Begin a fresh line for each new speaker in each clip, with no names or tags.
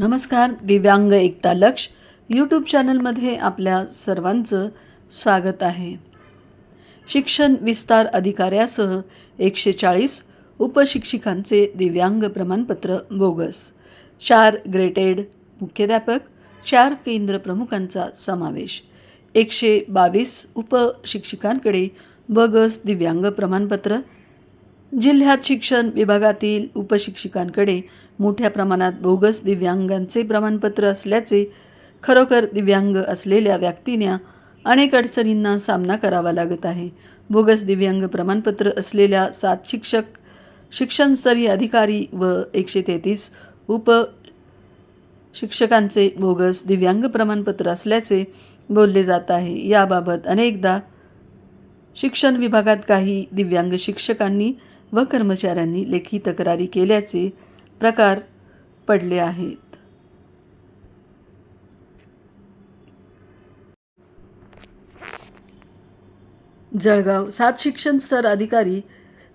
नमस्कार दिव्यांग एकता लक्ष यूट्यूब चॅनलमध्ये आपल्या सर्वांचं स्वागत आहे. शिक्षण विस्तार अधिकाऱ्यासह एकशे चाळीस उपशिक्षिकांचे दिव्यांग प्रमाणपत्र बोगस. चार ग्रेटेड मुख्याध्यापक चार केंद्र प्रमुखांचा समावेश. एकशे बावीस उपशिक्षिकांकडे बोगस दिव्यांग प्रमाणपत्र जिल्ह्यात शिक्षण विभागातील उपशिक्षिकांकडे मोठ्या प्रमाणात बोगस दिव्यांगांचे प्रमाणपत्र असल्याचे खरोखर दिव्यांग असलेल्या व्यक्तींना अनेक अडचणींना सामना करावा लागत आहे. बोगस दिव्यांग प्रमाणपत्र असलेल्या सात शिक्षक शिक्षणस्तरीय अधिकारी व एकशे तेहतीस उप शिक्षकांचे बोगस दिव्यांग प्रमाणपत्र असल्याचे बोलले जात आहे. याबाबत अनेकदा शिक्षण विभागात काही दिव्यांग शिक्षकांनी व कर्मचाऱ्यांनी लेखी तक्रारी केल्याचे प्रकार पडले आहेत. जळगाव सात शिक्षण स्तर अधिकारी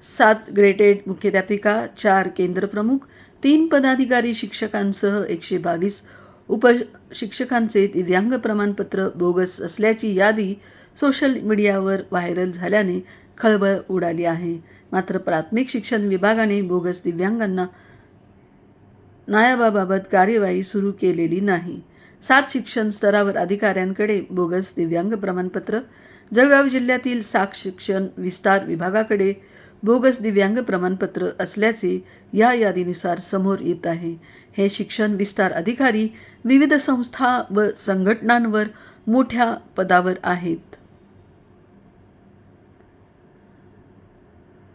सात ग्रेटेड मुख्याध्यापिका चार केंद्रप्रमुख तीन पदाधिकारी शिक्षकांसह एकशे बावीस उपशिक्षकांचे दिव्यांग प्रमाणपत्र बोगस असल्याची यादी सोशल मीडियावर व्हायरल झाल्याने खळबळ उडाली आहे. मात्र प्राथमिक शिक्षण विभागाने बोगस दिव्यांगांना नायाबाबाबत कार्यवाही सुरू केलेली नाही. सात शिक्षण स्तरावर अधिकाऱ्यांकडे बोगस दिव्यांग प्रमाणपत्र. जळगाव जिल्ह्यातील सात शिक्षण विस्तार विभागाकडे बोगस दिव्यांग प्रमाणपत्र असल्याचे या यादीनुसार समोर येत आहे. हे शिक्षण विस्तार अधिकारी विविध संस्था व संघटनांवर मोठ्या पदावर आहेत.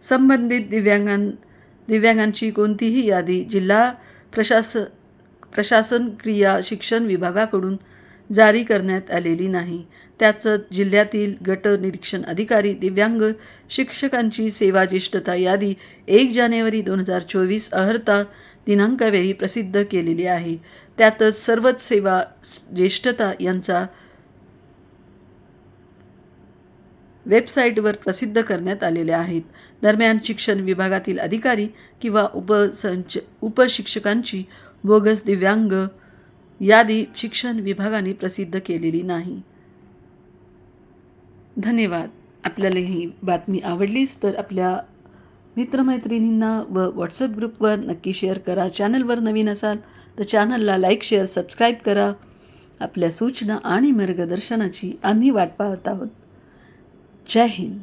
संबंधित दिव्यांगां दिव्यांगांची कोणतीही यादी जिल्हा प्रशास प्रशासन क्रिया शिक्षण विभागाकडून जारी करण्यात आलेली नाही. त्याचं जिल्ह्यातील गट निरीक्षण अधिकारी दिव्यांग शिक्षकांची सेवा ज्येष्ठता यादी एक जानेवारी दोन हजार चोवीस अहर्ता दिनांकावेळी प्रसिद्ध केलेली आहे. त्यातच सर्वच सेवा ज्येष्ठता यांचा वेबसाईटवर प्रसिद्ध करण्यात आलेल्या आहेत. दरम्यान शिक्षण विभागातील अधिकारी किंवा उपसंच उपशिक्षकांची बोगस दिव्यांग यादी शिक्षण विभागाने प्रसिद्ध केलेली नाही. धन्यवाद. आपल्याला ही बातमी आवडलीच तर आपल्या मित्रमैत्रिणींना व व्हॉट्सअप ग्रुपवर नक्की शेअर करा. चॅनलवर नवीन असाल तर चॅनलला लाईक शेअर सबस्क्राईब करा. आपल्या सूचना आणि मार्गदर्शनाची आम्ही वाट पाहत आहोत. جاهن